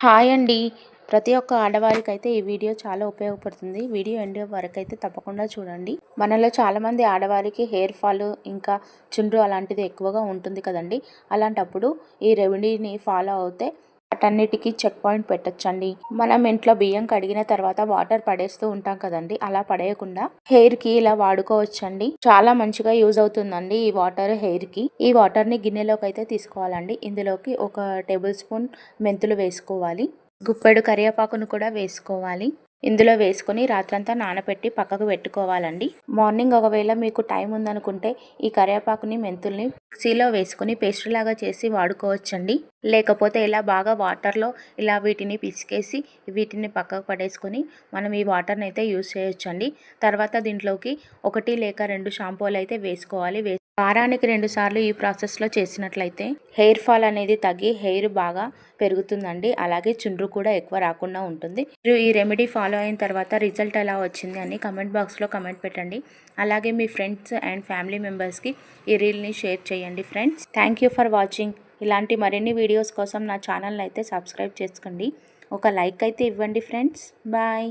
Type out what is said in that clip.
Hi అండి. ప్రతి ఒక్క ఆడవారికైతే ఈ వీడియో చాలా ఉపయోగపడుతుంది. వీడియో ఎండే వరకు అయితే తప్పకుండా చూడండి. మనలో చాలామంది ఆడవారికి హెయిర్ ఫాల్ ఇంకా చుండ్రు అలాంటిది ఎక్కువగా ఉంటుంది కదండి. అలాంటప్పుడు ఈ రెమెడీని ఫాలో అవుతే వాటన్నిటికీ చెక్ పాయింట్ పెట్టొచ్చండి. మనం ఇంట్లో బియ్యం కడిగిన తర్వాత వాటర్ పడేస్తూ ఉంటాం కదండి. అలా పడేయకుండా హెయిర్కి ఇలా వాడుకోవచ్చండి. చాలా మంచిగా యూజ్ అవుతుందండి ఈ వాటర్ హెయిర్కి. ఈ వాటర్ని గిన్నెలోకి అయితే తీసుకోవాలండి. ఇందులోకి ఒక టేబుల్ స్పూన్ మెంతులు వేసుకోవాలి. గుప్పెడు కరివేపాకును కూడా వేసుకోవాలి. ఇందులో వేసుకొని రాత్రంతా నానబెట్టి పక్కకు పెట్టుకోవాలండి. మార్నింగ్ ఒకవేళ మీకు టైం ఉందనుకుంటే ఈ కరివేపాకుని మెంతుల్ని మిక్సీలో వేసుకొని పేస్ట్ లాగా చేసి వాడుకోవచ్చండి. లేకపోతే ఇలా బాగా వాటర్లో ఇలా వీటిని పిసికేసి వీటిని పక్కకు పడేసుకొని మనం ఈ వాటర్ని అయితే యూజ్ చేయొచ్చండి. తర్వాత దీంట్లోకి ఒకటి లేక రెండు షాంపూలు అయితే వేసుకోవాలి. వారానికి రెండు సార్లు ఈ ప్రాసెస్లో చేసినట్లయితే హెయిర్ ఫాల్ అనేది తగ్గి హెయిర్ బాగా పెరుగుతుందండి. అలాగే చుండ్రు కూడా ఎక్కువ రాకుండా ఉంటుంది. మీరు ఈ రెమెడీ ఫాలో అయిన తర్వాత రిజల్ట్ ఎలా వచ్చింది అని కమెంట్ బాక్స్లో కమెంట్ పెట్టండి. అలాగే మీ ఫ్రెండ్స్ అండ్ ఫ్యామిలీ మెంబర్స్కి ఈ రీల్ని షేర్ చేయండి friends. Thank you for watching. ఇలాంటి మరిన్ని వీడియోస్ కోసం నా ఛానల్ని అయితే సబ్స్క్రైబ్ చేసుకోండి. ఒక లైక్ అయితే ఇవ్వండి ఫ్రెండ్స్. బాయ్.